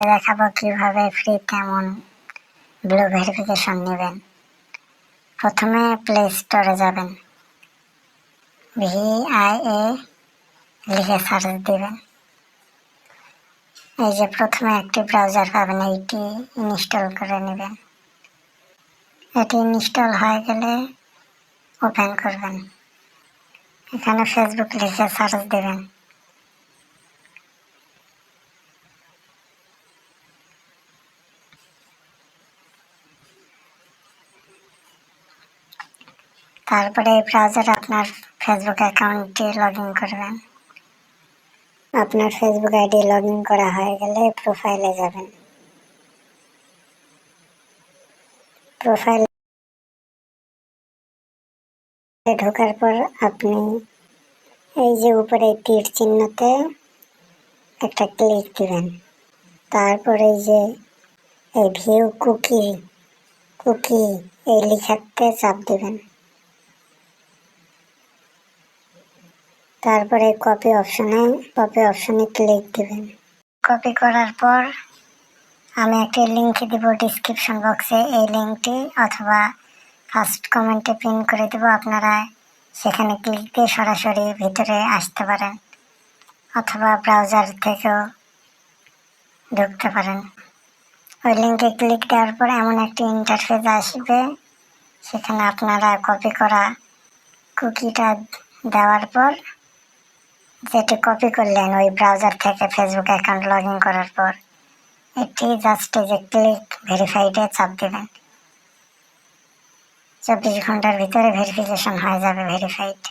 দেখাবো কীভাবে ফ্রি তেমন ব্লু ভেরিফিকেশন নেবেন। প্রথমে প্লে স্টোরে যাবেন। ভি আই এ লিখে সার্চ দেবেন। এই যে প্রথমে একটি ব্রাউজার পাবেন, এইটি ইনস্টল করে নেবেন। এটি ইনস্টল হয়ে গেলে ওপেন করবেন। এখানে ফেসবুক লিখে সার্চ দেবেন। তারপরে এই ব্রাউজারে আপনার ফেসবুক অ্যাকাউন্টটি লগ ইন করবেন। আপনার ফেসবুক আইডি লগ ইন করা হয়ে গেলে প্রোফাইলে যাবেন। প্রোফাইল ঢোকার পর আপনি এই যে উপরে তীর চিহ্নতে একটা ক্লিক দিবেন। তারপরে এই যে এই ভিউ কুকি কুকি এই লেখাতে চাপ দিবেন। তারপরে কপি অপশনে কপি অপশনে ক্লিক দিবেন। কপি করার পর আমি একটি লিঙ্ক দিব ডিসক্রিপশন বক্সে এই লিঙ্কটি অথবা ফার্স্ট কমেন্টে পিন করে দেব। আপনারা সেখানে ক্লিক দিয়ে সরাসরি ভিতরে আসতে পারেন অথবা ব্রাউজার থেকেও ঢুকতে পারেন। ওই লিঙ্কে ক্লিক দেওয়ার পর এমন একটি ইন্টারফেস আসবে। সেখানে আপনারা কপি করা কুকিটা দেওয়ার পর যেটি কপি করলেন ওই ব্রাউজার থেকে ফেসবুক অ্যাকাউন্ট লগ ইন করার পর এটি জাস্ট যে ক্লিক ভেরিফাইডে চাপ দেবেন। চব্বিশ ঘণ্টার ভিতরে ভেরিফিকেশন হয়ে যাবে ভেরিফাইড